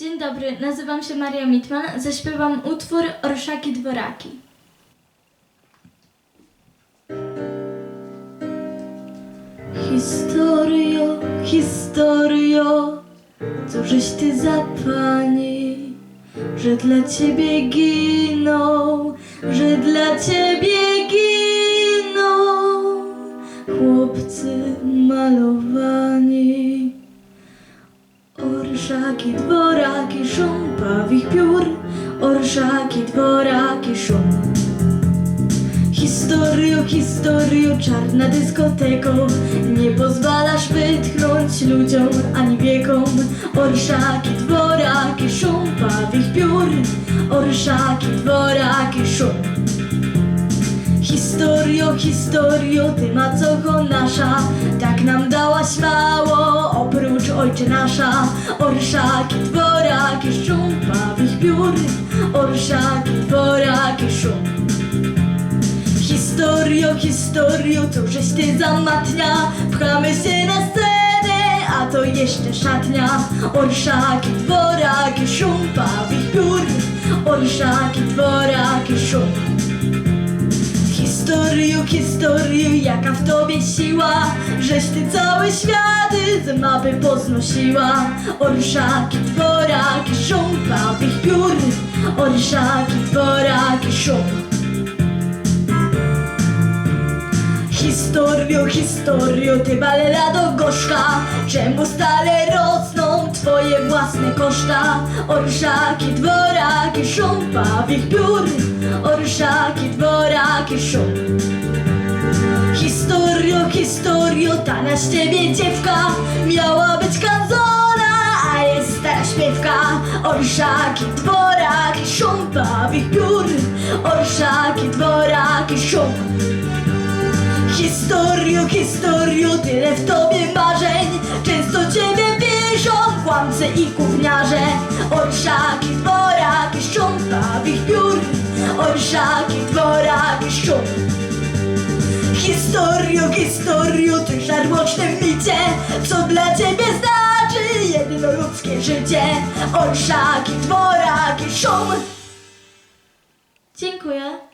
Dzień dobry, nazywam się Maria Mitman, zaśpiewam utwór Orszaki Dworaki. Historio, historio, cóżeś ty za pani, że dla ciebie giną, że dla ciebie giną chłopcy malowani. Orszaki, dworaki, szum pawich piór, orszaki, dworaki, szum. Historio, historio, czarna dyskoteko Nie pozwalasz wytchnąć ludziom ani wiekom. Orszaki, dworaki, szum pawich piór. Orszaki, dworaki, szum. Historio, historio, ty macocho nasza. Tak nam dałaś mało, ojcze nasza Orszaki, dworaki, szum pawich piór Orszaki, dworaki, szum. Historio, historio, to żeś ty zamatnia. Pchamy się na scenę, a to jeszcze szatnia. Orszaki, dworaki, szum pawich piór Orszaki, dworaki, szum. Historio, historio, jaka w tobie siła Żeś ty cały świat z mapy poznosiła. Orszaki, dworaki, szum pawich piór. Orszaki, dworaki, szum. Historio, historio, ty balerado gorzka. Czemu stale rosną twoje własne koszta? Orszaki, dworaki, szum pawich piór. Orszaki, dworaki, szum historio, ta na ciebie dziewka. Miała być kanzona, a jest stara śpiewka Orszaki, dworaki, szum pawich piór Orszaki, dworaki, szum Historio, historio, tyle w tobie marzeń. Często ciebie piszą kłamcy i gówniarze. Orszaki, dworaki, szum pawich piór Orszaki, dworaki, szum Historio, historio, ty żarłocznym micie. Co dla ciebie znaczy jedyno ludzkie życie? Orszaki, dworaki, szum. Dziękuję